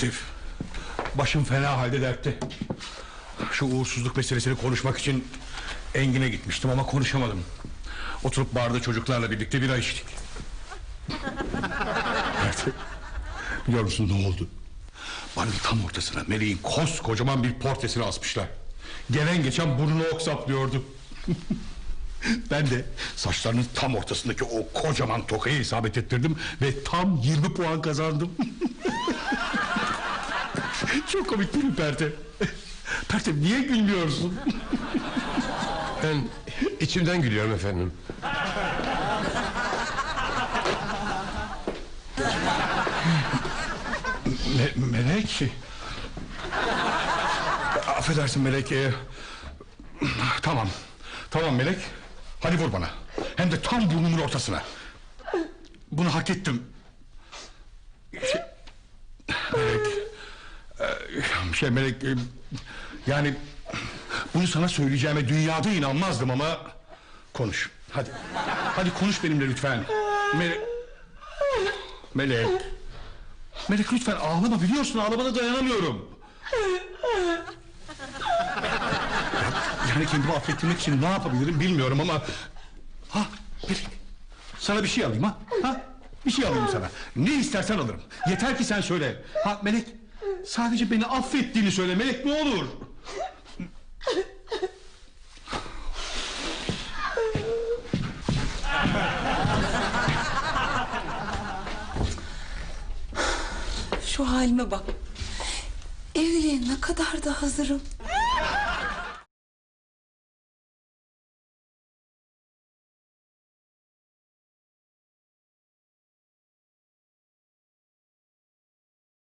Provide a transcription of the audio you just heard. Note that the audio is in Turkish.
Latif. Başım fena halde dertte. Şu uğursuzluk meselesini konuşmak için Engin'e gitmiştim ama konuşamadım. Oturup barda çocuklarla birlikte bira içtik. Latif Biliyor musun ne oldu? Barın tam ortasına Meleğin koskocaman bir portresini asmışlar. Gelen geçen burnunu oksaplıyordu Ben de saçlarının tam ortasındaki o kocaman tokayı isabet ettirdim Ve tam 20 puan kazandım Çok komik değil mi Pertem? Pertem niye gülmüyorsun? Ben içimden gülüyorum efendim. Me- Melek Affedersin Melek e, Tamam Tamam Melek Hadi vur bana Hem de tam burnumun ortasına Bunu hak ettim Şey, Melek e, Şey Melek e, Yani Bunu sana söyleyeceğime dünyada inanmazdım ama Konuş Hadi Hadi konuş benimle lütfen Melek Melek Melek lütfen ağlama biliyorsun ağlamana dayanamıyorum. Yani kendimi affettirmek için ne yapabilirim bilmiyorum ama... Ha Melek sana bir şey alayım ha? ha? Bir şey alayım sana. Ne istersen alırım. Yeter ki sen söyle. Ha Melek sadece beni affettiğini söyle Melek ne olur. Şu halime bak. Evliliğe ne kadar da hazırım.